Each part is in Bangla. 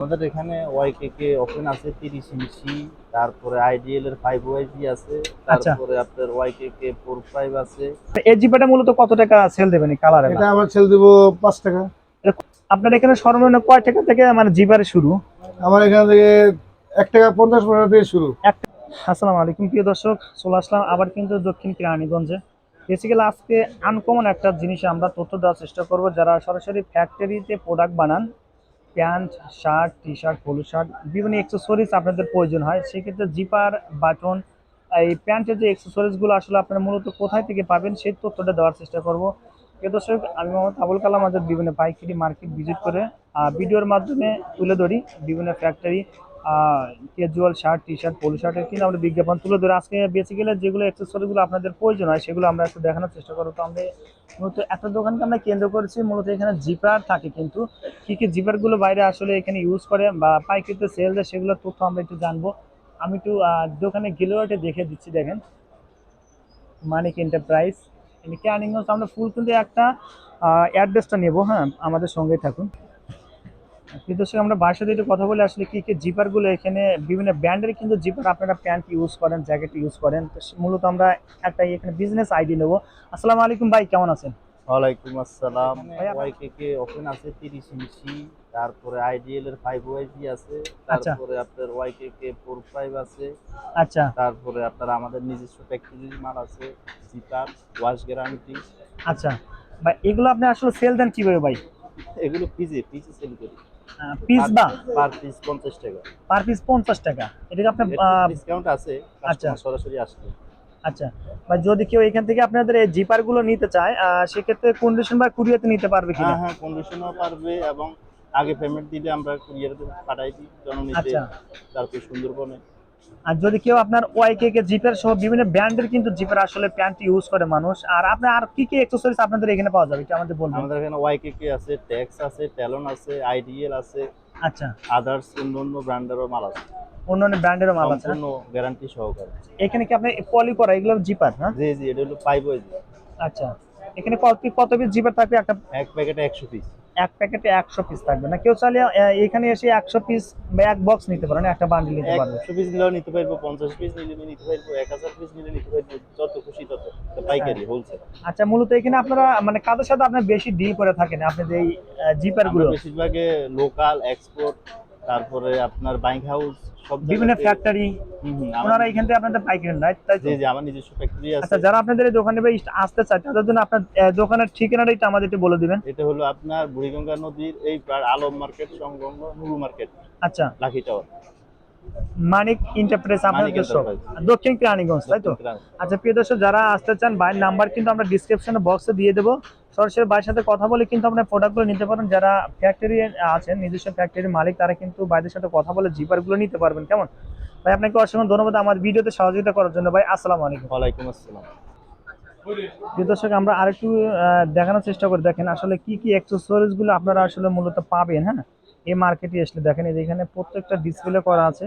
আমাদের এখানে ওয়াইকে ওপেন আছে তিরিশ ইঞ্চি তারপরে আইডিএল এর ফাইভ ওয়াইজি আছে আচ্ছা। তারপরে আপনার ওয়াইকে কে ফোর ফাইভ আছে। এই জিপাটা মূলত কত টাকা সেল দেবেন কালার এটা আমার সেল দেবো পাঁচ টাকা। আপনার এখানে সর্বনিম্ন কয় টাকা থেকে মানে জিপারে শুরু? আমার এখান থেকে এক টাকা পঞ্চাশ পয়সা থেকে শুরু। আসসালামু আলাইকুম প্রিয় দর্শক চলে আসলাম আবার কিন্তু দক্ষিণ কেরানীগঞ্জে। বেসিক্যালি আজকে আনকমন একটা জিনিস আমরা তথ্য দেওয়ার চেষ্টা করব যারা সরাসরি ফ্যাক্টরিতে প্রোডাক্ট বানান pant, shirt T shirt polo shirt, বিভিন্ন অ্যাক্সেসরিজ আপনাদের প্রয়োজন হয়। সেক্ষেত্রে জিপার, বাটন, এই প্যান্টের যে অ্যাক্সেসরিজগুলো আসলে আপনারা মূলত কোথায় থেকে পাবেন, সেই তথ্যটা দেওয়ার চেষ্টা করব। প্রিয় দর্শক, আমি মোহাম্মদ আবুল কালাম আজাদ বিভিন্ন পাইকারি মার্কেট ভিজিট করে ভিডিওর মাধ্যমে তুলে ধরি বিভিন্ন factory casual shirt T shirt polo শার্টের কিন্তু আমরা বিজ্ঞাপন তুলে ধরে আজকে বেসিক্যালি যেগুলো অ্যাক্সেসরিগুলো আপনাদের প্রয়োজন হয়, সেগুলো আমরা একটু দেখানোর চেষ্টা করব। তো আমরা মূলত একটা দোকানকে আমরা কেন্দ্র করেছি, মূলত এখানে জিপার থাকে কিন্তু কী কী জিপারগুলো বাইরে আসলে এখানে ইউজ করে বা পাইকারিতে সেল দেয় সেগুলোর তথ্য আমরা একটু জানব। আমি একটু দোকানে গেলেও এটা দেখে দিচ্ছি, দেখেন। মানিক এন্টারপ্রাইজ ক্যানিংগঞ্জ আমরা ফুল কিন্তু একটা অ্যাড্রেসটা নেব হ্যাঁ আমাদের সঙ্গেই থাকুন। কিন্তু সে আমরা বাসার সাথে একটু কথা বলে আসলে কি কি জিপারগুলো এখানে বিভিন্ন ব্র্যান্ডের কিন্তু জিপার আপনারা প্যান্ট ইউজ করেন জ্যাকেট ইউজ করেন। তো মূলত আমরা একটা এখানে বিজনেস আইডি নেব। আসসালামু আলাইকুম ভাই কেমন আছেন? ওয়ালাইকুম আসসালাম। ভাইয়া- ওয়াইকে কে ওপেন আছে তিরিশ ইঞ্চি তারপরে আইডিএল এর ফাইভ ওয়াইজি আছে। আচ্ছা। তারপরে আপনার ওয়াইকে কে ফোর ফাইভ আছে। আচ্ছা। তারপরে আপনার আমাদের নিজস্ব ফ্যাক্টরির মাল আছে জিপার ওয়াশ গ্যারান্টি আচ্ছা। ভাই এগুলো আপনি আসলে সেল দেন কীভাবে ভাই? এগুলো পিজে পিজে সেল করি। পিস বা? পার পিস পঞ্চাশ টাকা। পার পিস পঞ্চাশ টাকা। এটাকে আপনি আহ, ডিসকাউন্ট আছে আচ্ছা। সরাসরি আসবে। আচ্ছা। বা যদি কেউ এখান থেকে আপনাদের এই জিপারগুলো নিতে চায় সেক্ষেত্রে কন্ডিশন বা কুরিয়াতে নিতে পারবে কিনা? হ্যাঁ হ্যাঁ কন্ডিশনও পারবে এবং আগে পেমেন্ট দিলে আমরা কুরিয়ারে পাঠাই দিই। জননীতে আচ্ছা। তারপর সুন্দরবনে আর যদি কেউ আপনার ওয়াইকে কে জিপের সহ বিভিন্ন ব্র্যান্ডের কিন্তু জিপের আসলে প্যান্ট ইউজ করে মানুষ আর আপনার আর কি কি অ্যাক্সেসরিজ আপনাদের এখানে পাওয়া যাবে? এটা আমাদের বলবেন। আমাদের এখানে ওয়াইকে আছে ট্যাক্স আছে ট্যালন আছে আইডিএল আছে আচ্ছা। আদার্স অন্য অন্য ব্র্যান্ডেরও মাল আছে। অন্যান্য ব্র্যান্ডেরও মাল আছে সম্পূর্ণ গ্যারান্টি সহকারে। এখানে কি আপনি পলি করা এগুলো জিপার হ্যাঁ জি জি এটা হলো ফাইভ ওয়াইজি আচ্ছা। এখানে কত কত পিস জিপার থাকবে? একটা এক প্যাকেটে একশো পিস এক প্যাকেটে একশো পিস থাকবে না। কেউ চাইলে এখানে এসে একশো পিস বা এক বক্স নিতে পারেন একটা বান্ডিল নিতে পারবে একশো পিস নিলেও নিতে পারব পঞ্চাশ পিস নিলে নিতে পারব এক হাজার পিস নিলে নিতে পারব যত খুশি তত। তো পাইকারি হোলসেল আচ্ছা মূলত এখানে আপনারা মানে কাদের সাথে আপনার বেশি ডিল করে থাকেন? আপনি যে জিপারগুলো? বেশিরভাগে লোকাল এক্সপোর্ট তারপরে আপনার বাইক হাউস সব বিভিন্ন ফ্যাক্টরি ওনারা এখান থেকে আপনাদের পাইকারি রাইট তাই জি জি আমার নিজস্ব ফ্যাক্টরি আছে। আচ্ছা যারা আপনাদের এই দোকানে আসতে চায় তাদের জন্য আপনার দোকানের ঠিকানাটা একটু আমাদের একটু বলে দিবেন। এটা হলো আপনার বুড়িগঙ্গা নদীর এই আলম মার্কেট সংলগ্ন নুরু মার্কেট আচ্ছা। লাকি টাওয়ার মানিক এন্টারপ্রাইজ আপনাদের মানিক দর্শক। দক্ষিণ কেরানীগঞ্জ তাই তো? আচ্ছা প্রিয় দর্শক যারা আসতে চান বাইরের নাম্বার কিন্তু আমরা ডিসক্রিপশনে বক্সে দিয়ে দেবো। সরাসরি বাইরের সাথে কথা বলে কিন্তু আপনার প্রোডাক্টগুলো নিতে পারেন। যারা ফ্যাক্টরি আছেন নিজস্ব ফ্যাক্টরির মালিক তারা কিন্তু বাইরের সাথে কথা বলে জিপারগুলো নিতে পারবেন। কেমন? ভাই আপনাকে অসংখ্য ধন্যবাদ আমার ভিডিওতে সহযোগিতা করার জন্য। ভাই আসসালামু আলাইকুম। ওয়ালাইকুম আসসালাম। প্রিয় দর্শক আমরা আরেকটু দেখানোর চেষ্টা করে। দেখেন আসলে কি কি অ্যাক্সেসরিজগুলো আপনারা আসলে মূলত পাবেন হ্যাঁ? এই মার্কেটে আসলে দেখেন, এই প্রত্যেকটা ডিসপ্লে করা আছে।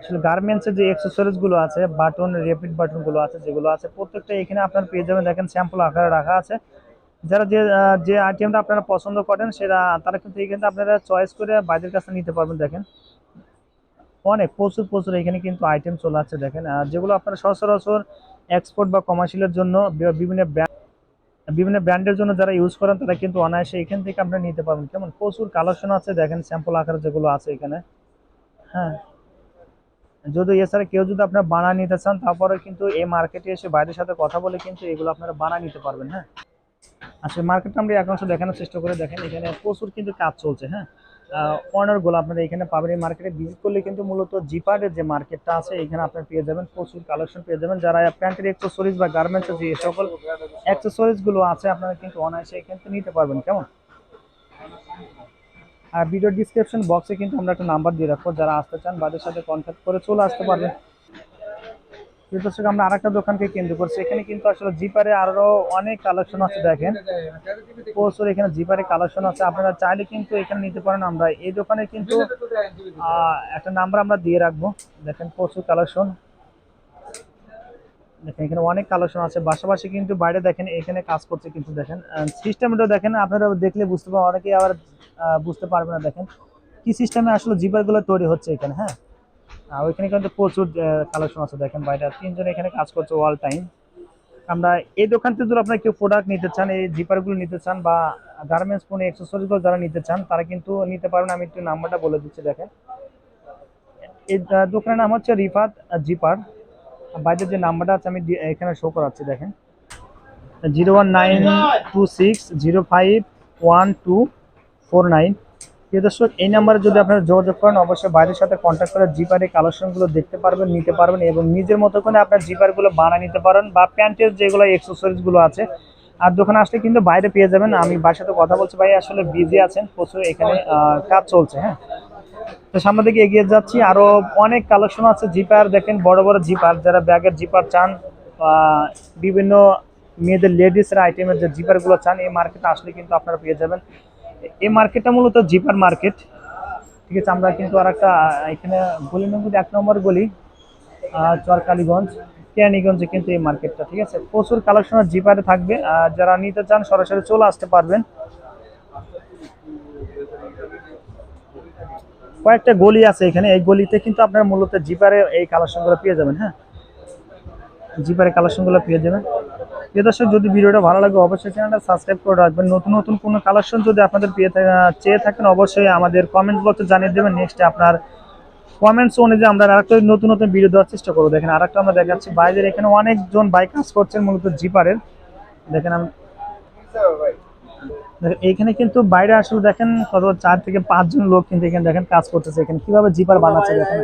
আসলে গার্মেন্টসের যে অ্যাক্সেসরিজগুলো আছে বাটন রেপিড বাটনগুলো আছে, যেগুলো আছে, প্রত্যেকটা এখানে আপনার পেয়ে যাবেন। দেখেন স্যাম্পল আকারে রাখা আছে। যারা যে যে আইটেমটা আপনারা পছন্দ করেন, সেটা তারা কিন্তু এখানে আপনারা চয়েস করে বাইরের কাছে নিতে পারবেন, দেখেন। অনেক, প্রচুর প্রচুর এখানে কিন্তু আইটেম চলে আসছে, দেখেন। যেগুলো আপনারা সচরাচর এক্সপোর্ট বা কমার্শিয়ালের জন্য বিভিন্ন ব্র্যান্ড বিভিন্ন ব্র্যান্ডের জন্য যারা ইউজ করেন, তারা কিন্তু অনায়াসে এখান থেকে আপনারা নিতে পারবেন। কেমন? প্রচুর কালেকশন আছে, দেখেন স্যাম্পল আকারে যেগুলো আছে এখানে। হ্যাঁ। যদি এছাড়া কেউ যদি আপনার বানা নিতে চান, তারপরে কিন্তু এই মার্কেটে এসে বাইরের সাথে কথা বলে কিন্তু এগুলো আপনারা বানা নিতে পারবেন হ্যাঁ। আচ্ছা মার্কেটটা আমরা একাংশ দেখানোর চেষ্টা করে দেখেন, এখানে প্রচুর কিন্তু কাজ চলছে হ্যাঁ। অনারগুলো আপনারা এখানে পাবেন। এই মার্কেটে ভিজিট করলে কিন্তু মূলত জিপারের যে মার্কেটটা আছে, এখানে আপনার পেয়ে যাবেন, প্রচুর কালেকশন পেয়ে যাবেন। যারা প্যান্টের অ্যাক্সেসরিজ বা গার্মেন্টসের যে সকল অ্যাক্সেসরিজগুলো আছে, আপনারা কিন্তু অনায়াসে এখান থেকে নিতে পারবেন। কেমন? আর ভিডিও ডিসক্রিপশন বক্সে কিন্তু আমরা একটা নাম্বার দিয়ে রাখব। যারা আসতে চান, বাদের সাথে কন্ট্যাক্ট করে চলে আসতে পারবেন। দর্শক আমরা আরেকটা দোকানকে কেন্দ্র করছি। এখানে কিন্তু আসলে জিপারে অনেক কালেকশন আছে দেখেন। প্রচুর এখানে জিপারে কালেকশন আছে। আপনারা চাইলে কিন্তু এখানে নিতে পারেন। আমরা এই দোকানে কিন্তু একটা নাম্বার আমরা দিয়ে রাখব। দেখেন প্রচুর কালেকশন দেখেন, এখানে অনেক কালেকশন আছে। পাশাপাশি কিন্তু বাইরে দেখেন, এখানে কাজ করছে কিন্তু দেখেন। সিস্টেমটা দেখেন, আপনারা দেখলে বুঝতে পারবেন। অনেকেই আবার বুঝতে পারবে না দেখেন। কি সিস্টেমে আসলে জিপারগুলো তৈরি হচ্ছে এখানে হ্যাঁ? ওইখানে কিন্তু প্রচুর কালেকশন আছে। দেখেন বাইরে তিনজন এখানে কাজ করছে অল টাইম আমরা এই দোকান থেকে আপনারা কেউ প্রোডাক্ট নিতে চান, এই জিপারগুলো নিতে চান বা গার্মেন্টস কোনো অ্যাক্সেসরিজগুলো যারা নিতে চান, তারা কিন্তু নিতে পারবেন। আমি একটু নাম্বারটা বলে দিচ্ছি, দেখেন। এই দোকানের নাম হচ্ছে রিফাত জিপার বাইরের যে নাম্বারটা আছে, আমি এখানে শো করাচ্ছি, দেখেন। Zero one nine two six zero five one two four nine প্রিয় দর্শক, এই নাম্বারে যদি আপনারা যোগাযোগ করেন, অবশ্যই বাইরের সাথে কন্ট্যাক্ট করে জিপারের কালেকশনগুলো দেখতে পারবেন, নিতে পারবেন এবং নিজের মতো করে আপনার জিপারগুলো বানিয়ে নিতে পারেন বা প্যান্টের যেগুলো এক্সেসরিজগুলো আছে। আর দোকানে আসলে কিন্তু বাইরে পেয়ে যাবেন। আমি বাসার সাথে কথা বলছি ভাই, আসলে বিজি আছেন, প্রচুর এখানে কাজ চলছে হ্যাঁ। তো সামনের দিকে এগিয়ে যাচ্ছি আরও অনেক কালেকশন আছে জিপার দেখেন বড় বড় জিপার যারা ব্যাগের জিপার চান বিভিন্ন মেয়েদের লেডিসের আইটেমের যে জিপারগুলো চান, এই মার্কেটে আসলে কিন্তু আপনারা পেয়ে যাবেন। এই মার্কেটটা মূলত জিপার মার্কেট ঠিক আছে, আমরা কিন্তু আর একটা, এখানে গলি নম্বর এক নম্বর গলি চরকালীগঞ্জ, কেরানীগঞ্জে কিন্তু এই মার্কেটটা ঠিক আছে? প্রচুর কালেকশন জিপারে থাকবে। আর যারা নিতে চান, সরাসরি চলে আসতে পারবেন। কয়েকটা গলি আছে এখানে। এই গলিতে কিন্তু আপনার মূলত জিপারে এই কালেকশনগুলো পেয়ে যাবেন হ্যাঁ? জিপারে কালেকশনগুলো পেয়ে যাবেন। দর্শক, যদি ভিডিওটা ভালো লাগে, অবশ্যই চ্যানেলটা সাবস্ক্রাইব করে রাখবেন। নতুন নতুন কোনো কালেকশন যদি আপনাদের পেয়ে চেয়ে থাকেন, অবশ্যই আমাদের কমেন্ট বক্সে জানিয়ে দেবেন। নেক্সট আপনার কমেন্টস অনুযায়ী আমরা আরেকটা নতুন নতুন ভিডিও দেওয়ার চেষ্টা করব। দেখেন, আরেকটা আমরা দেখাচ্ছি। বাইরের এখানে অনেকজন বাইক কাজ করছেন, মূলত জিপারের দেখেন আমি এইখানে কিন্তু বাইরে আসলে দেখেন কত চার থেকে পাঁচজন লোক কিন্তু এখানে দেখেন কাজ করতেছে। এখানে কীভাবে জিপার বানাচ্ছে দেখেন।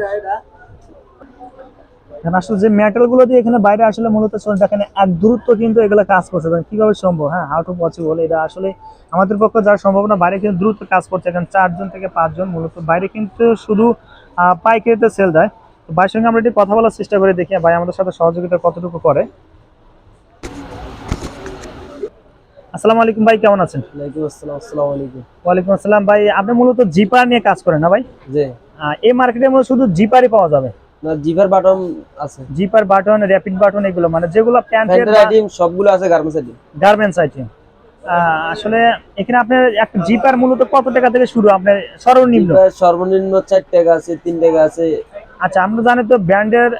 এখানে আসলে যে মেটালগুলো দিয়ে এখানে বাইরে আসলে মূলত দেখেন এক দূরত্ব কিন্তু এগুলো কাজ করছে। কীভাবে সম্ভব? হ্যাঁ হাউ টু পসিবল এটা আসলে আমাদের পক্ষে যার সম্ভব না বাইরে কিন্তু দ্রুত কাজ করছে। এখানে চারজন থেকে পাঁচজন মূলত বাইরে কিন্তু শুধু পাইকারিতে সেল দেয়। তো ভাইয়ের সঙ্গে আমরা একটু কথা বলার চেষ্টা করে দেখি ভাই আমাদের সাথে সহযোগিতা কতটুকু করে। আসসালামু আলাইকুম ভাই কেমন আছেন? ওয়ালাইকুম আসসালাম আসসালামু আলাইকুম। ওয়ালাইকুম আসসালাম। ভাই আপনি মূলত জিপার নিয়ে কাজ করেন না ভাই? জি। এই মার্কেটে মূলত শুধু জিপারই পাওয়া যাবে? না জিভার বাটন আছে। জিপার বাটন র্যাপিড বাটন এগুলো মানে যেগুলো প্যান্টের আইটেম সবগুলো আছে গার্মেন্টস আইটেম গার্মেন্টস আইটেম আসলে এখানে আপনার একটা জিপার মূলত কত টাকা থেকে শুরু? আপনার সর্বনিম্ন? সর্বনিম্ন চার টাকা আছে তিন টাকা আছে। আচ্ছা আমরা জানি তো ব্র্যান্ডের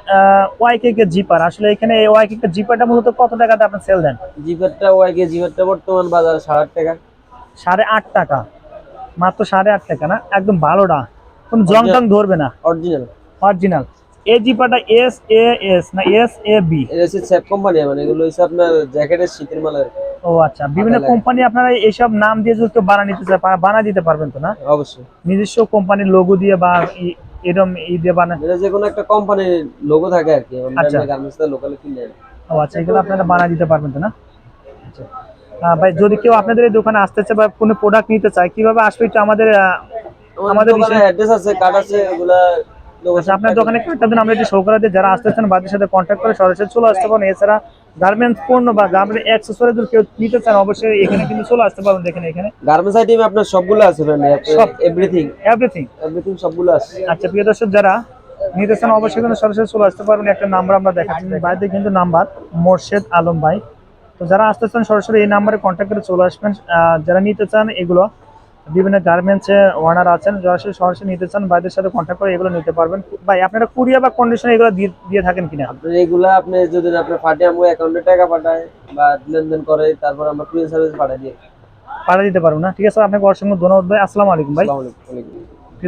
ওয়াইকে কে জিপার। আসলে এখানে এই ওয়াইকে কে জিপারটা মূলত কত টাকাতে আপনি সেল দেন? জিভারটা ওয়াইকে জিভারটা বর্তমান বাজারে সাড়ে আট টাকা। সাড়ে আট টাকা। মাত্র সাড়ে আট টাকা না? একদম ভালোটা। কোনো জং টং ধরবে না। অরিজিনাল অরিজিনাল এই জিপারটা এস এ এস না এস এ বি এটা হচ্ছে স্যাপ কোম্পানি মানে এগুলো হচ্ছে আপনার জ্যাকেটের শীতের মালের। ও আচ্ছা বিভিন্ন কোম্পানি আপনারা এইসব নাম দিয়ে যদি কেউ বানা নিতে চায় বানা দিতে পারবেন তো না? অবশ্যই। নিজস্ব কোম্পানির লোগো দিয়ে বা এরম ই দিয়ে বানা এটা যে কোনো একটা কোম্পানির লোগো থাকে আর কি আচ্ছা। গার্মেন্টস লোকালে কিনে ও আচ্ছা এগুলো আপনারা বানা দিতে পারবেন তো না? আচ্ছা। ভাই যদি কেউ আপনাদের এই দোকানে আসতে চায় বা কোনো প্রোডাক্ট নিতে চায় কীভাবে আসবে একটু আমাদের আমাদের অ্যাড্রেস আছে কার্ড আছে এগুলা আচ্ছা আপনার দোকানে কার্ডটা দিন? আমরা একটু শো করে দিই যারা আসতেছেন বাদের সাথে কন্ট্যাক্ট করে সরাসরি চলে আসতে পারেন। এছাড়া গার্মেন্টস পণ্য বা গার্মেন্টস অ্যাক্সেসরি যদি কেউ নিতে চান অবশ্যই এখানে কিন্তু চলে আসতে পারবেন। দেখেন এখানে। গার্মেন্টস আইটেম আপনার সবগুলো আছে সব। এভরিথিং এভরিথিং এভরিথিং সবগুলো আছে। আচ্ছা প্রিয় দর্শক যারা নিতে চান অবশ্যই কিন্তু সরাসরি চলে আসতে পারবেন। একটা নাম্বার আমরা দেখাচ্ছি। বাইরে কিন্তু নাম্বার মোর্শেদ আলম ভাই। তো যারা আসতে চান সরাসরি এই নাম্বারে কন্ট্যাক্ট করে চলে আসবেন। যারা নিতে চান এগুলো বিভিন্ন গার্মেন্টসে ওনার আছেন যারা সরাসরি নিতে চান ভাইদের সাথে কন্ট্যাক্ট করে এগুলো নিতে পারবেন। ভাই আপনারা কুরিয়া বা কন্ডিশন এগুলো দিয়ে থাকেন কিনা? আপনার এগুলা আপনি যদি আপনার ফাটে আমু অ্যাকাউন্টে টাকা পাঠায় বা লেনদেন করে তারপর আমরা কুরিয়ার সার্ভিস পাঠিয়ে দিই পাঠা দিতে পারব না? ঠিক আছে আপনাকে অসংখ্য ধন্যবাদ ভাই। আসসালামু আলাইকুম ভাই।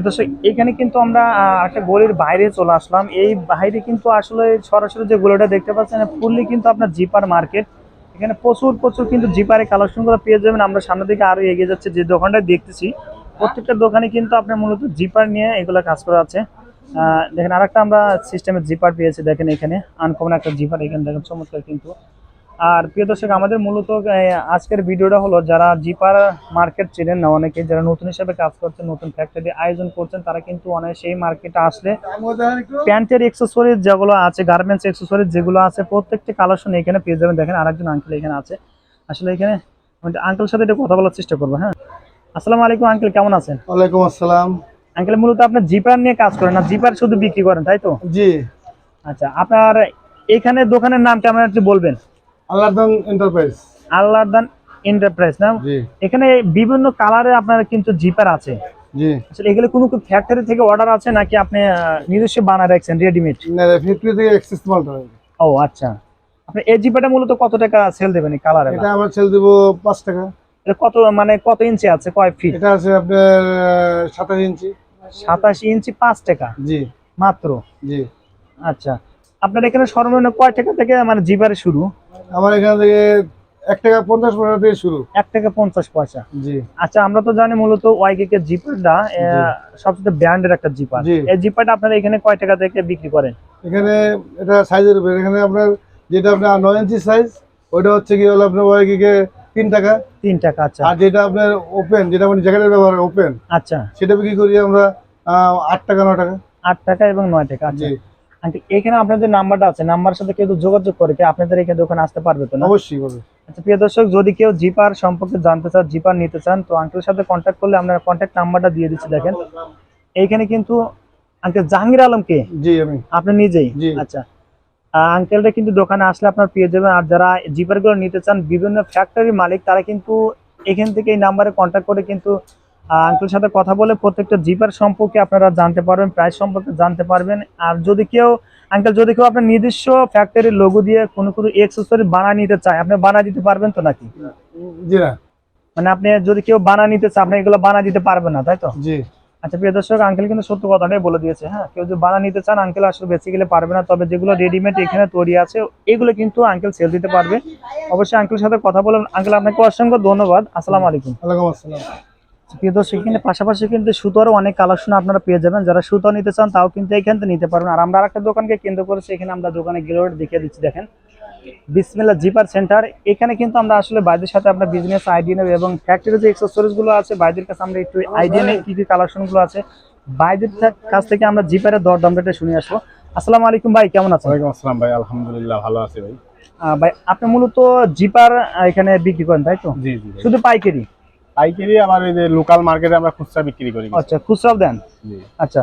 দর্শক এখানে কিন্তু আমরা একটা গলির বাইরে চলে আসলাম। এই বাইরে কিন্তু আসলে সরাসরি যে গলিটা দেখতে পাচ্ছেন ফুললি কিন্তু আপনার জিপার মার্কেট এখানে প্রচুর প্রচুর কিন্তু জিপারে কালেকশনগুলো পেয়ে যাবেন। আমরা সামনের দিকে আরও এগিয়ে যাচ্ছে, যে দোকানটা দেখতেছি। প্রত্যেকটা দোকানে কিন্তু আপনার মূলত জিপার নিয়ে এগুলো কাজ করা আছে। দেখেন আরেকটা আমরা সিস্টেমের জিপার পেয়েছি, দেখেন এখানে। আনকমন একটা জিপার এখানে, দেখেন চমৎকার কিন্তু। আর প্রিয় দর্শক আমাদের মূলত আজকের ভিডিওটা হলো যারা জিপার মার্কেট চেনেন না অনেকে যারা নতুন হিসেবে কাজ করছেন নতুন ফ্যাক্টরি আয়োজন করছেন তারা কিন্তু অনেক সেই মার্কেটে আসলে প্যান্টের এক্সেসরিজ যেগুলো আছে গার্মেন্টস এক্সেসরিজ যেগুলো আছে প্রত্যেকটি কালেকশন এখানে পেয়ে যাবেন। দেখেন আরেকজন আঙ্কেল এখানে আছে। আসলে এখানে আঙ্কেল সাথে একটু কথা বলার চেষ্টা করব হ্যাঁ? আসসালামু আলাইকুম আঙ্কেল কেমন আছেন? ওয়ালাইকুম আসসালাম। আঙ্কেল মূলত আপনি জিপার নিয়ে কাজ করেন না জিপার শুধু বিক্রি করেন তাই তো? জি। আচ্ছা আপনার এখানে দোকানের নামটা কেমন একটু বলবেন। আল্লাহদান এন্টারপ্রাইজ আল্লাহদান এন্টারপ্রাইজ না? এখানে বিভিন্ন কালারে আপনার কিন্তু জিপার আছে। জি। আসলে এগুলো কোনো ফ্যাক্টরি থেকে অর্ডার আছে নাকি আপনি নিজস্ব বানায় রাখছেন রেডিমেড না ফ্যাক্টরি থেকে এক্সেস ও আচ্ছা। আপনি এই জিপাটা মূলত কত টাকা সেল দেবেন এই কালার এটা আমার দেবো টাকা। এটা কত মানে কত ইঞ্চি আছে? কয় ফিট এটা আছে আপনার সাতাশ ইঞ্চি সাতাশ ইঞ্চি পাঁচ টাকা? জি। মাত্র? জি। আচ্ছা। আপনার এখানে সর্বনিম্ন কয় টাকা থেকে মানে জিপারে শুরু? আমার এখান থেকে এক টাকা পঞ্চাশ পয়সা থেকে শুরু। এক টাকা পঞ্চাশ পয়সা। জি। আচ্ছা আমরা তো জানি মূলত ওয়াইকে জিপারটা সবচেয়ে ব্র্যান্ডের একটা জিপার। এই জিপারটা আপনারা এখানে কয় টাকা থেকে বিক্রি করেন? এখানে এটা সাইজের উপরে। এখানে আপনার যেটা আপনার নয় ইঞ্চি সাইজ ওইটা হচ্ছে কি হলো আপনার ওয়াইকে তিন টাকা। তিন টাকা আচ্ছা। আর যেটা আপনার ওপেন যেটা মানে জ্যাকেটের ব্যবহার ওপেন আচ্ছা। সেটা বিক্রি করি আমরা আট টাকা ন টাকা। আট টাকা এবং নয় টাকা আচ্ছা। আঙ্কেল এখানে আপনাদের নাম্বারটা আছে নাম্বারের সাথে কেউ যোগাযোগ করে কি আপনাদের এখানে দোকানে আসতে পারবে তো না? অবশ্যই পাবে আচ্ছা প্রিয় দর্শক যদি কেউ জিপার সম্পর্কে জানতে চান জিপার নিতে চান তো আঙ্কেলের সাথে কন্ট্যাক্ট করলে আমরা কন্ট্যাক্ট নাম্বারটা দিয়ে দিচ্ছি দেখেন। এইখানে কিন্তু আঙ্কেল জাহাঙ্গীর আলমকে জি আমি। আপনি নিজেই? আচ্ছা। আঙ্কেলটা কিন্তু দোকানে আসলে আপনার পেয়ে যাবেন। আর যারা জিপারগুলো নিতে চান বিভিন্ন ফ্যাক্টরির মালিক তারা কিন্তু এখান থেকে এই নাম্বারে কন্ট্যাক্ট করে কিন্তু আঙ্কেলের সাথে কথা বলে প্রত্যেকটা জিপার সম্পর্কে আপনারা জানতে পারবেন প্রাইস সম্পর্কে জানতে পারবেন। আর যদি কেউ আঙ্কেল যদি কেউ আপনার নিজস্ব ফ্যাক্টরির লোগো দিয়ে কোনো কোনো এক্সেসরি বানা নিতে চায় আপনি বানা দিতে পারবেন তো নাকি? জি না। মানে আপনি যদি কেউ বানা নিতে চান আপনি এগুলো বানা দিতে পারবেন না তাই তো? জি। আচ্ছা প্রিয় দর্শক আঙ্কেল কিন্তু সত্য কথাটাই বলে দিয়েছে হ্যাঁ? কেউ যদি বানা নিতে চান আঙ্কেল আসলে বেসিক্যালি পারবে না তবে যেগুলো রেডিমেড এখানে তৈরি আছে এগুলো কিন্তু আঙ্কেল সেল দিতে পারবে। অবশ্যই আঙ্কেলের সাথে কথা বলুন। আঙ্কেল আপনাকে অসংখ্য ধন্যবাদ। আসসালামু আলাইকুম। ওয়ালাইকুম আসসালাম। প্রিয় দর্শক এখানে পাশাপাশি কিন্তু সুতোরও অনেক কালেকশন আপনারা পেয়ে যাবেন। যারা সুতো নিতে চান তাও কিন্তু এখান থেকে নিতে পারবেন। আর আমরা আরেকটা দোকানকে কেন্দ্র করেছি এখানে আমরা দোকানে গেলে দেখিয়ে দিচ্ছি দেখেন। বিসমিল্লা জিপার সেন্টার। এখানে কিন্তু আমরা আসলে বাইদের সাথে আপনার বিজনেস আইডিয়া নেব এবং ফ্যাক্টরি যে গুলো আছে বাইদের কাছে আমরা একটু আইডিয়া নেই কি কি কালেকশনগুলো আছে বাইদের কাছ থেকে আমরা জিপারের দর দামটা শুনে আসব। আসসালামু আলাইকুম ভাই কেমন আছেন? ওয়ালাইকুম আসসালাম ভাই আলহামদুলিল্লাহ ভালো আছি ভাই। ভাই আপনি মূলত জিপার এখানে বিক্রি করেন তাই তো? জি জি। শুধু পাইকারি? পাইকারি আবার ওই যে লোকাল মার্কেটে আমরা খুচরা বিক্রি করি আচ্ছা খুচরাও দেন? আচ্ছা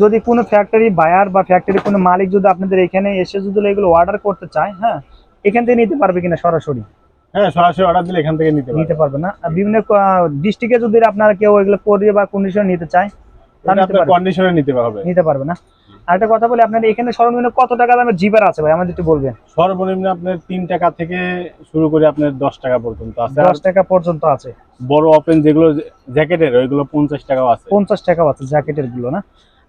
যদি কোনো ফ্যাক্টরি বায়ার বা ফ্যাক্টরি কোনো মালিক যদি আপনাদের এখানে এসে যদি এগুলো অর্ডার করতে চায় হ্যাঁ এখান থেকে নিতে পারবে কিনা সরাসরি? হ্যাঁ সরাসরি অর্ডার দিলে এখান থেকে নিতে নিতে পারবে। না। বিভিন্ন ডিস্ট্রিক্টে যদি আপনারা কেউ এগুলো কোরিয়ে বা কন্ডিশন নিতে চায় নিতে পারবে। কন্ডিশনে নিতে হবে। নিতে পারবে না? আর একটা কথা বলি আপনার এখানে সর্বনিম্ন কত টাকা দামের জিপার আছে ভাই? আমাদের একটু বলবেন। সর্বনিম্ন আপনার তিন টাকা থেকে শুরু করে আপনার দশ টাকা পর্যন্ত আছে। দশ টাকা পর্যন্ত আছে। বড় ওপেন যেগুলো জ্যাকেটের ওইগুলো পঞ্চাশ টাকাও আছে। পঞ্চাশ টাকাও আছে জ্যাকেটেরগুলো না?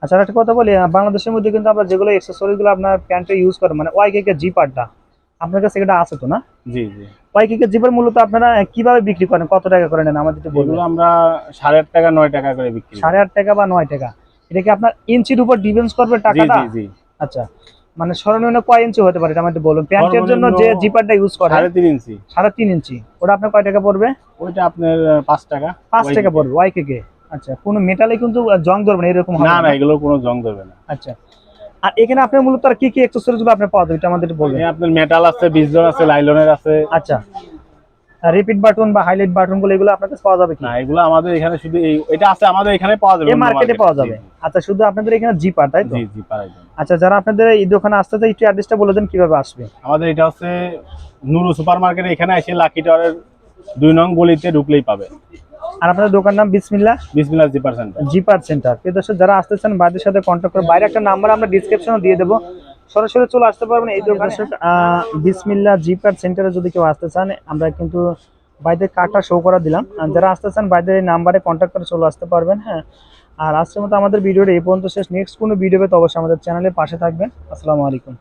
আচ্ছা একটা কথা বলি বাংলাদেশের মধ্যে কিন্তু আমরা যেগুলো এক্সেসরিজগুলো আপনার প্যান্টে ইউজ করেন মানে ওয়াইকে জিপারটা আপনার কাছে এটা আছে তো না? জি জি। ওয়াইকে জিপার মূলত আপনারা কীভাবে বিক্রি করেন কত টাকা করে নেন আমাদের একটু আমরা সাড়ে আট টাকা নয় টাকা করে বিক্রি সাড়ে আট টাকা বা নয় টাকা। এটা কি আপনার ইঞ্চির উপর ডিফেন্স করবে টাকাটা? জি জি। আচ্ছা মানে সর্বনিম্ন কয় ইঞ্চি হতে পারে এটা আমাদের বলুন। প্যান্টের জন্য যে জিপারটা ইউজ করে সাড়ে তিন ইঞ্চি। সাড়ে তিন ইঞ্চি। ওটা আপনার কয় টাকা পড়বে? ওইটা আপনার আহ, পাঁচ টাকা। পাঁচ ওই- টাকা পড়বে ওয়াইকে কে। আচ্ছা কোনো মেটালে কিন্তু জং ধরবে না এরকম হবে না না। এগুলো কোনো জং দেবে না। আচ্ছা আর এখানে আপনি মূলত আর কি কি অ্যাক্সেসরিজগুলো আপনি পাওয়া যাবে এটা আমাদের বলবেন। আপনার মেটাল আছে বিজজন আছে লাইলনের আছে। আচ্ছা রিপিট বাটন বা হাইলাইট বাটনগুলো এগুলো আপনার কাছে পাওয়া যাবে কি? না এগুলো আমাদের এখানে শুধু এই এটা আছে আমাদের এখানে পাওয়া যাবে এই মার্কেটে পাওয়া যাবে। আচ্ছা শুধু আপনাদের এখানে জিপার তাই তো? জি জি পারাই যাবে। আচ্ছা যারা আপনাদের এই দোকানে আসতে চায় একটু অ্যাড্রেসটা বলে দেন কীভাবে আসবে? আমাদের এটা হচ্ছে নুরু সুপার মার্কেটে এখানে এসে লাকি টাওয়ারের দুই নং গলিতে ঢুকলেই পাবে। আর আপনাদের দোকান নাম বিসমিল্লা? বিসমিল্লা জিপার সেন্টার জিপার সেন্টার প্রিয় দর্শক যারা আসতেছেন বাইরের সাথে কন্ট্যাক্ট করে বাইরে একটা নাম্বার আমরা ডিসক্রিপশনে দিয়ে দেবো। সরাসরি চলে আসতে পারবেন এই দোকানে। আহ, বিসমিল্লা জিপার সেন্টারে যদি কেউ আসতে চান আমরা কিন্তু বাইরের কার্ডটা শো করা দিলাম। যারা আসতে চান বাইদের এই নাম্বারে কন্ট্যাক্ট করে চলে আসতে পারবেন হ্যাঁ। আর আজকের মতো আমাদের ভিডিওটা এই পর্যন্ত শেষ। নেক্সট কোনো ভিডিও পেতে অবশ্যই আমাদের চ্যানেলের পাশে থাকবেন। আসসালামু আলাইকুম।